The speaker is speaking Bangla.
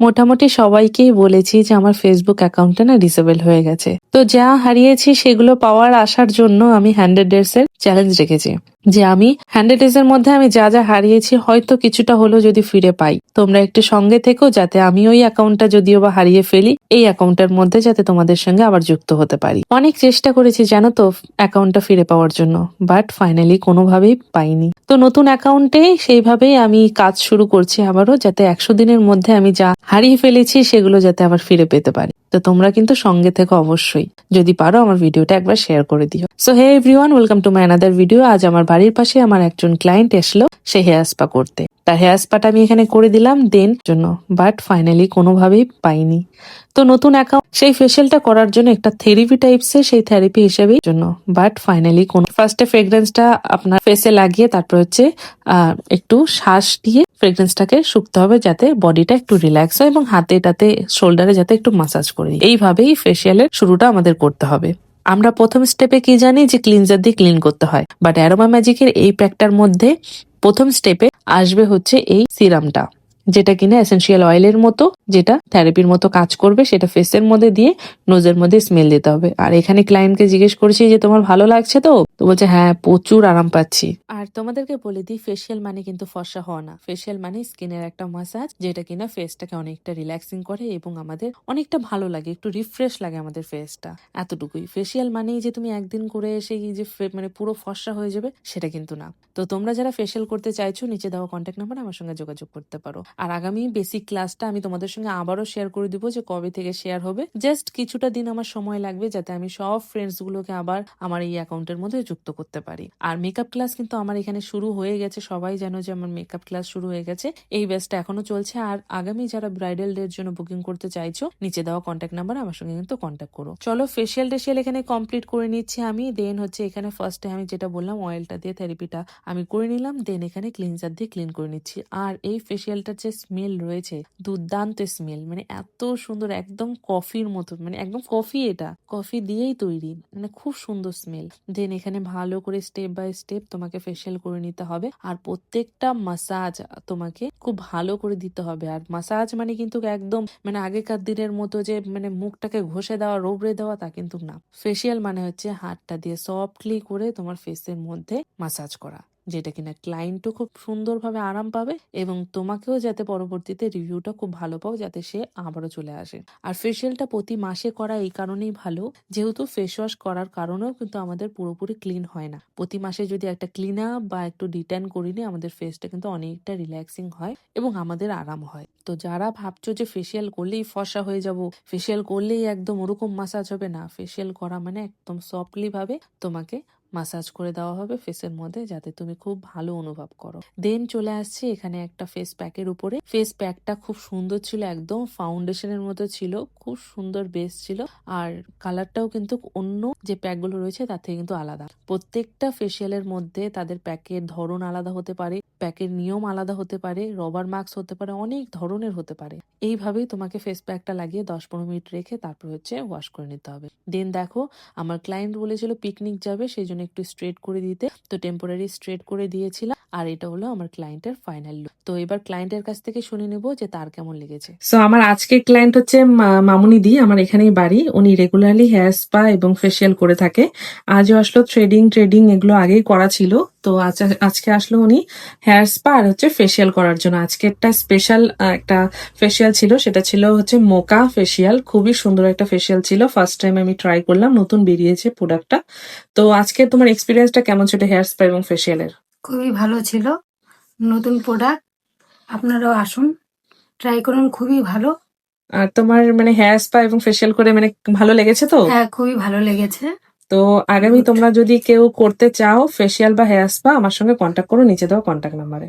মোটামুটি সবাইকেই বলেছি যে আমার ফেসবুক অ্যাকাউন্টটা না ডিসেবল হয়ে গেছে। তো যা হারিয়েছি সেগুলো পাওয়ার আসার জন্য আমি হ্যান্ডেড ডেস এর চ্যালেঞ্জ রেখেছি, যে আমি হান্ড্রেড এর মধ্যে আমি যা যা হারিয়েছি হয়তো কিছুটা হলো যদি ফিরে পাই। তোমরা একটু সঙ্গে থেকো যাতে আমি ওই অ্যাকাউন্টটা যদিও বা হারিয়ে ফেলি, এই অ্যাকাউন্টের মধ্যে যাতে তোমাদের সঙ্গে আবার যুক্ত হতে পারি। অনেক চেষ্টা করেছি জানো তো অ্যাকাউন্টটা ফিরে পাওয়ার জন্য বাট ফাইনালি কোনোভাবেই পাইনি। তো নতুন অ্যাকাউন্টে সেইভাবেই আমি কাজ শুরু করছি আবারও, যাতে একশো দিনের মধ্যে আমি যা হারিয়ে ফেলেছি সেগুলো যাতে আবার ফিরে পেতে পারি। তো তোমরা কিন্তু সঙ্গে থেকে অবশ্যই। যদি পারো আমার ভিডিওটা একবার শেয়ার করে দিও। So hey everyone welcome to my another video আজ আমার বাড়ির পাশে আমার একজন ক্লায়েন্ট এসলো, সে হেয়ার স্পা করতে। তার হেয়ার স্পাটা আমি এখানে করে দিলাম দেন জন্য। বাট ফাইনালি কোনোভাবেই পাইনি। তো নতুন অ্যাকাউন্ট সেই ফেশিয়ালটা করার জন্য একটা থেরাপি টাইপস এর সেই থেরাপি হিসেবে জন্য। বাট ফাইনালি কোন ফার্স্টে ফ্রেগ্রেন্সটা আপনার ফেসে লাগিয়ে তারপর হচ্ছে একটু শ্বাস দিয়ে ফ্রেগ্রেন্সটাকে শুকতে হবে যাতে বডিটা একটু রিল্যাক্স হয় এবং হাতে টাতে শোল্ডারে যাতে একটু মাসাজ করে দিই। এইভাবেই ফেশিয়ালের শুরুটা আমাদের করতে হবে। আমরা প্রথম স্টেপে কি জানি? যে ক্লিনজার দিয়ে ক্লিন করতে হয়। বাট অ্যারোমা ম্যাজিকের এই প্যাকটার মধ্যে প্রথম স্টেপে আসবে হচ্ছে এই সিরামটা যেটা কিনা এসেন্সিয়াল অয়েলের মতো, যেটা থেরাপির মতো কাজ করবে, সেটা ফেসের মধ্যে দিয়ে নোজের মধ্যে স্মেল দিতে হবে। আর এখানে ক্লায়েন্টকে জিজ্ঞেস করেছি যে, তোমার ভালো লাগছে তো? তো বলছে হ্যাঁ প্রচুর আরাম পাচ্ছি। আর তোমাদেরকে বলে দিই ফেসিয়াল মানে কিন্তু ফর্সা হওয়া না। ফেসিয়াল মানে স্কিনের একটা মাসাজ যেটা কিনা ফেসটাকে অনেকটা রিল্যাক্সিং করে এবং আমাদের অনেকটা ভালো লাগে, একটু রিফ্রেশ লাগে আমাদের ফেসটা এতটুকুই। ফেসিয়াল মানেই যে, তুমি একদিন করে এসে যে মানে পুরো ফর্সা হয়ে যাবে, সেটা কিন্তু না। তো তোমরা যারা ফেসিয়াল করতে চাইছো, নিচে দেওয়া কন্ট্যাক্ট নাম্বার আমার সঙ্গে যোগাযোগ করতে পারো। আর আগামী বেসিক ক্লাসটা আমি তোমাদের সঙ্গে আবারও শেয়ার করে দিব যে কবে থেকে শেয়ার হবে। জাস্ট কিছুটা দিন আমার সময় লাগবে যাতে আমি সব ফ্রেন্ডস গুলোকে আবার আমার এই অ্যাকাউন্টের মধ্যে যুক্ত করতে পারি। আর মেকআপ ক্লাস কিন্তু আমার এখানে শুরু হয়ে গেছে, সবাই জানো যে আমার মেকআপ ক্লাস শুরু হয়ে গেছে। এই ব্যাচটা এখনও চলছে আর আগামী যারা ব্রাইডাল ডে এর জন্য বুকিং করতে চাইছো, নিচে দেওয়া কন্ট্যাক্ট নাম্বার আমার সঙ্গে কিন্তু কন্ট্যাক্ট করো। চলো ফেসিয়াল টেসিয়াল এখানে কমপ্লিট করে নিচ্ছি আমি দেন হচ্ছে এখানে ফার্স্টে আমি যেটা বললাম অয়েলটা দিয়ে থেরাপিটা আমি করে নিলাম দেন এখানে ক্লিনজার দিয়ে ক্লিন করে নিচ্ছি। আর এই ফেসিয়ালটার যে স্মেল রয়েছে, দুর্দান্ত স্মেল মানে এত সুন্দর, একদম কফির মতো মানে একদম কফি এটা কফি দিয়েই তৈরি মানে খুব সুন্দর স্মেল দেন এখানে ভালো করে স্টেপ বাই স্টেপ তোমাকে ফেসিয়াল করে নিতে হবে, আর প্রত্যেকটা মাসাজ তোমাকে খুব ভালো করে দিতে হবে। আর মাসাজ মানে কিন্তু একদম মানে আগেকার দিনের মতো যে মানে মুখটাকে ঘষে দেওয়া, রোবড়ে দেওয়া তা কিন্তু না। ফেসিয়াল মানে হচ্ছে হাতটা দিয়ে সফটলি করে তোমার ফেসের মধ্যে মাসাজ করা। যেটা কিনা ক্লায়েন্টও খুব সুন্দরভাবে আরাম পাবে এবং তোমাকেও যাতে পরবর্তীতে রিভিউটা খুব ভালো পাও যাতে সে আবারও চলে আসে। আর ফেসিয়ালটা প্রতি মাসে করা এই কারণেই ভালো, যেহেতু ফেস ওয়াশ করার কারণেও কিন্তু আমাদের পুরোপুরি ক্লিন হয় না। প্রতি মাসে যদি একটা ক্লিন আপ বা একটু ডিটেন করি নিই আমাদের ফেসটা কিন্তু অনেকটা রিল্যাক্সিং হয় এবং আমাদের আরাম হয়। তো যারা ভাবছ যে ফেসিয়াল করলেই ফসা হয়ে যাব ফেসিয়াল করলেই একদম ওরকম মাসাজ হবে না ফেসিয়াল করা মানে একদম সফটলি ভাবে তোমাকে মাসাজ করে দেওয়া হবে ফেসের মধ্যে যাতে তুমি খুব ভালো অনুভব করো। দেন চলে আসছি এখানে একটা ফেস প্যাকের উপরে। ফেস প্যাকটা খুব সুন্দর ছিল, একদম ফাউন্ডেশনের মতো ছিল, খুব সুন্দর বেস ছিল। আর কালারটাও কিন্তু অন্য যে প্যাকগুলো রয়েছে, তার থেকে কিন্তু আলাদা। প্রত্যেকটা ফেসিয়ালের মধ্যে তাদের প্যাকের ধরন আলাদা হতে পারে। প্যাকের নিয়ম আলাদা হতে পারে রবার মাস্ক হতে পারে, অনেক ধরনের হতে পারে। এইভাবেই তোমাকে ফেস প্যাকটা লাগিয়ে দশ পনেরো মিনিট রেখে তারপর হচ্ছে ওয়াশ করে নিতে হবে। দেন দেখো, আমার ক্লায়েন্ট বলেছিল পিকনিক যাবে, সেই জন্য একটু স্ট্রেট করে দিতে। তো টেম্পোরারি স্ট্রেট করে দিয়েছিলাম, আর এটা হলো আমার ক্লায়েন্টের ফাইনাল লুক তো এবার ক্লায়েন্টের কাছ থেকে শুনে নেব যে তার কেমন লেগেছে। সো আমার আজকের ক্লায়েন্ট হচ্ছে মা- মামুনি দি আমার এখানেই বাড়ি। উনি রেগুলারলি হেয়ার স্পা এবং ফেসিয়াল করে থাকে। আজও আসলো থ্রেডিং ট্রেডিং এগুলো আগেই করা ছিল। তো আজ- আজকে আসলো উনি হেয়ার স্পা আর হচ্ছে ফেসিয়াল করার জন্য। আজকে একটা স্পেশাল একটা ফেসিয়াল ছিল। সেটা ছিল হচ্ছে মোকা ফেসিয়াল খুবই সুন্দর একটা ফেসিয়াল ছিল। ফার্স্ট টাইম আমি ট্রাই করলাম নতুন বেরিয়েছে প্রোডাক্টটা তো আজকে তোমার এক্সপিরিয়েন্সটা কেমন ছিল হেয়ার স্পা এবং ফেসিয়ালের খুবই ভালো ছিল। নতুন প্রোডাক্ট আপনারাও আসুন। ট্রাই করুন খুবই ভালো। আর তোমার মানে হেয়ার স্পা এবং ফেসিয়াল করে মানে ভালো লেগেছে তো? হ্যাঁ খুবই ভালো লেগেছে। তো আগামী তোমরা যদি কেউ করতে চাও ফেসিয়াল বা হেয়ার স্পা আমার সঙ্গে কন্ট্যাক্ট করো নিচে দেওয়া কন্ট্যাক্ট নাম্বারে